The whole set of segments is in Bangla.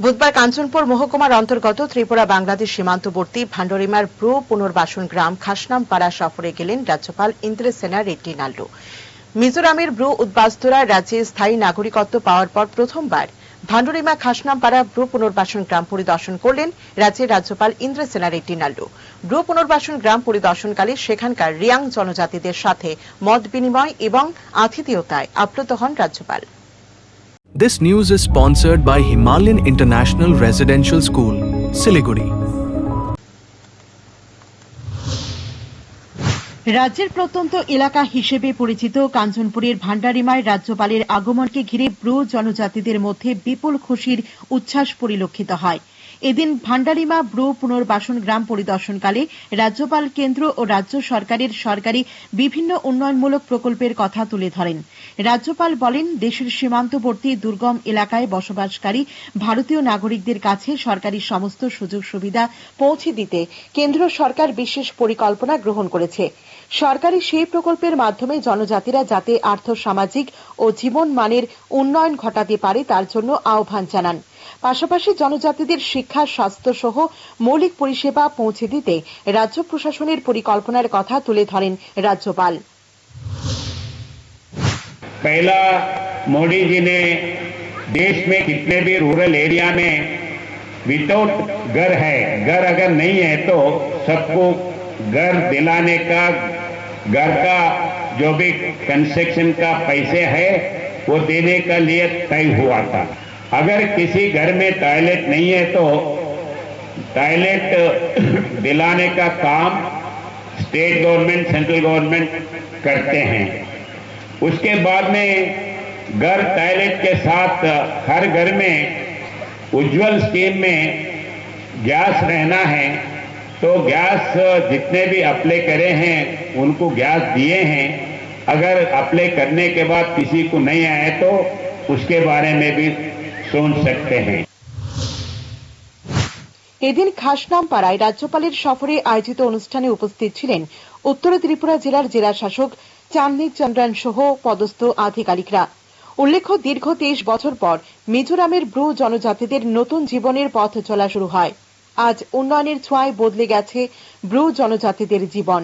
বুধবার কাঞ্চনপুর মহকুমার অন্তর্গত ত্রিপুরা বাংলাদেশ সীমান্তবর্তী ভান্ডরিমার ব্রু পুনর্বাসন গ্রাম খাসনামপাড়া সফরে গেলেন রাজ্যপাল ইন্দ্রসেনা রেড্ডি নাল্লু মিজোরামের ব্রু উদ্বাস্তুরা রাজ্যে স্থায়ী নাগরিকত্ব পাওয়ার পর প্রথমবার ভান্ডরিমা খাসনামপাড়া ব্রু পুনর্বাসন গ্রাম পরিদর্শন করলেন রাজ্যের রাজ্যপাল ইন্দ্রসেনা রেড্ডি নাল্লু ব্রু পুনর্বাসন গ্রাম পরিদর্শনকালে সেখানকার রিয়াং জনজাতিদের সাথে মত বিনিময় এবং আতিথেয়তায় আপ্লুত হন রাজ্যপাল। This news is sponsored by Himalayan International Residential School, Siliguri. রাজ্যের প্রত্যন্ত এলাকা হিসেবে পরিচিত কাঞ্চনপুরের ভান্ডারিমায় রাজ্যপালের আগমনকে ঘিরে ব্রু জনজাতিদের মধ্যে বিপুল খুশির উচ্ছ্বাস পরিলক্ষিত হয় এদিন ভান্ডারিমা ব্রু পুনর্বাসন গ্রাম পরিদর্শনকালে রাজ্যপাল কেন্দ্র ও রাজ্য সরকারের সরকারি বিভিন্ন উন্নয়নমূলক প্রকল্পের কথা তুলে ধরেন। রাজ্যপাল বলেন, দেশের সীমান্তবর্তী দুর্গম এলাকায় বসবাসকারী ভারতীয় নাগরিকদের কাছে সরকারি সমস্ত সুযোগ সুবিধা পৌঁছে দিতে কেন্দ্র সরকার বিশেষ পরিকল্পনা গ্রহণ করেছে। সরকারি সেই প্রকল্পের মাধ্যমে জনজাতিরা যাতে আর্থ সামাজিক ও জীবন মানের উন্নয়ন ঘটাতে পারে তার জন্য আহ্বান জানান। পাশাপাশি জনজাতিদের শিক্ষা স্বাস্থ্য সহ মৌলিক পরিষেবা পৌঁছে দিতে রাজ্য প্রশাসনের পরিকল্পনার কথা তুলে ধরেন রাজ্যপাল पहला मोदी जी ने देश में कितने भी रूरल एरिया में विदाउट घर है घर अगर नहीं है तो सबको घर दिलाने का घर का जो भी कंस्ट्रक्शन का पैसे है वो देने का लिए तय हुआ था अगर किसी घर में टॉयलेट नहीं है तो टॉयलेट दिलाने का काम स्टेट गवर्नमेंट सेंट्रल गवर्नमेंट करते हैं। उसके बाद में घर टॉयलेट के साथ हर घर में उज्जवल स्कीम में गैस रहना है तो गैस जितने भी अप्लाई करे हैं, उनको गैस दिए हैं। अगर अप्लाई करने के बाद किसी को नहीं आए तो उसके बारे में भी सोच सकते हैं এদিন খাসনামপাড়ায় রাজ্যপালের সফরে আয়োজিত অনুষ্ঠানে উপস্থিত ছিলেন উত্তর ত্রিপুরা জেলার জেলা শাসক চান্দিক চন্দ্রান সহ পদস্থ আধিকারিকরা উল্লেখ্য দীর্ঘ তেইশ বছর পর মিজোরামের ব্রু জনজাতিদের নতুন জীবনের পথ চলা শুরু হয় আজ উন্নয়নের ছোঁয়ায় বদলে গেছে ব্রু জনজাতিদের জীবন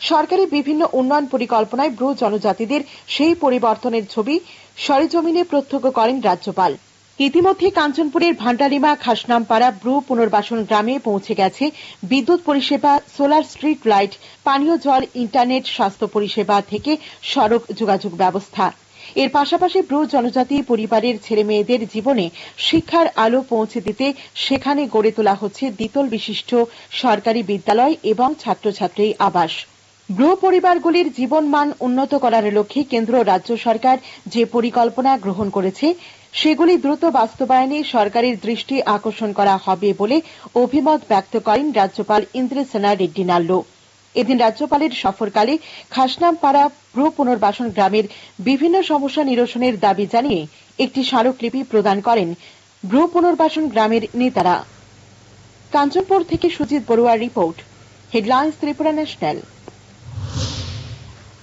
সরকারি বিভিন্ন উন্নয়ন পরিকল্পনায় ব্রু জনজাতিদের সেই পরিবর্তনের ছবি সরেজমিনে প্রত্যক্ষ করেন রাজ্যপাল ইতিমধ্যে কাঞ্চনপুরের ভান্ডারিমা খাসনামপাড়া ব্রু পুনর্বাসন গ্রামে পৌঁছে গেছে বিদ্যুৎ পরিষেবা, সোলার স্ট্রিট লাইট, পানীয় জল, ইন্টারনেট, স্বাস্থ্য পরিষেবা থেকে সড়ক যোগাযোগ ব্যবস্থা। এর পাশাপাশি ব্রু জনজাতি পরিবারের ছেলে মেয়েদের জীবনে শিক্ষার আলো পৌঁছে দিতে সেখানে গড়ে তোলা হচ্ছে দ্বিতল বিশিষ্ট সরকারি বিদ্যালয় এবং ছাত্রছাত্রী আবাস। ব্রু পরিবারগুলির জীবনমান উন্নত করার লক্ষ্যে কেন্দ্র রাজ্য সরকার যে পরিকল্পনা গ্রহণ করেছে সেগুলি দ্রুত বাস্তবায়নে সরকারের দৃষ্টি আকর্ষণ করা হবে বলে অভিমত ব্যক্ত করেন রাজ্যপাল ইন্দ্রসেনা রেড্ডি নাল্লু। এদিন রাজ্যপালের সফরকালে খাসনামপাড়া ব্রু পুনর্বাসন গ্রামের বিভিন্ন সমস্যা নিরসনের দাবি জানিয়ে একটি স্মারকলিপি প্রদান করেন ব্রু পুনর্বাসন গ্রামের নেতারা। কাঞ্চনপুর থেকে সুজিত বড়ুয়ার রিপোর্ট, হেডলাইন্স ত্রিপুরা ন্যাশনাল।